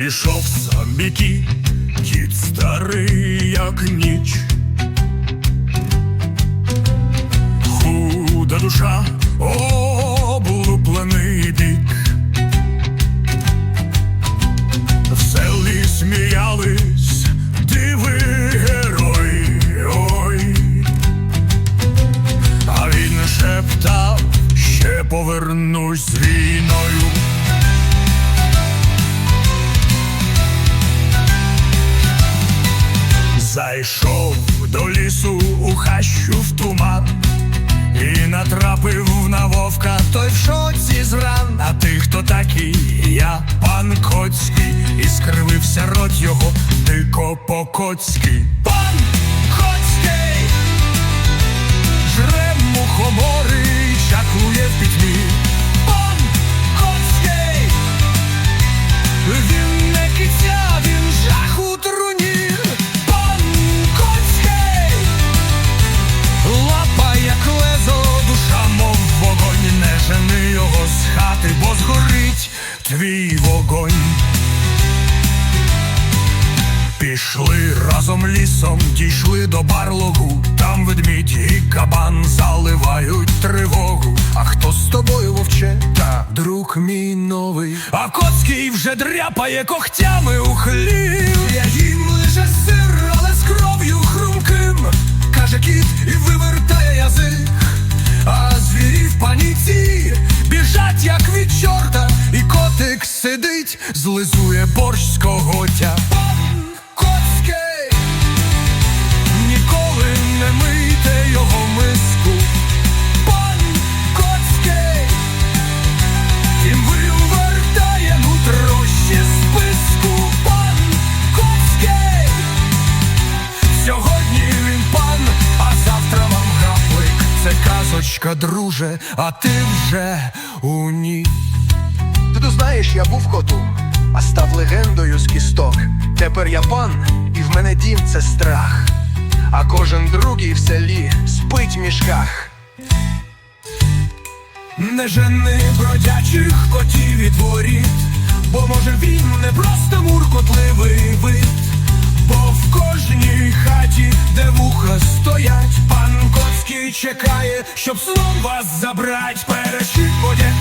Ішов собі кіт, кіт старий, як ніч. Худа душа, облуплений бік. В селі сміялись, диви герой, ой. А він шептав, ще повернусь війною. Зайшов до лісу у хащу в туман і натрапив на вовка, той в шоці зран. А ти хто такий? Я пан Коцький, і скривився рот його дико по коцький. Пан не його з хати, бо згорить твій вогонь. Пішли разом лісом, дійшли до барлогу. Там ведмідь і кабан заливають тривогу. А хто з тобою вовче? Та друг мій новий. А коцький вже дряпає когтями у хлів. Я їм лише сир, злизує борщ з коготя. Коцький, ніколи не мийте його миску. Пан Коцький, і вивертає нутро ще списку. Пан Коцький, сьогодні він пан, а завтра вам гаплик. Це казочка, друже, а ти вже у ній. Ти то знаєш, я був котом, став легендою з кісток. Тепер я пан, і в мене дім це страх. А кожен другий в селі спить в мішках. Не жени бродячих котів і дворіт, бо може він не просто муркотливий вид, бо в кожній хаті, де вуха стоять, пан Коцький чекає, щоб сном вас забрать. Перешить буде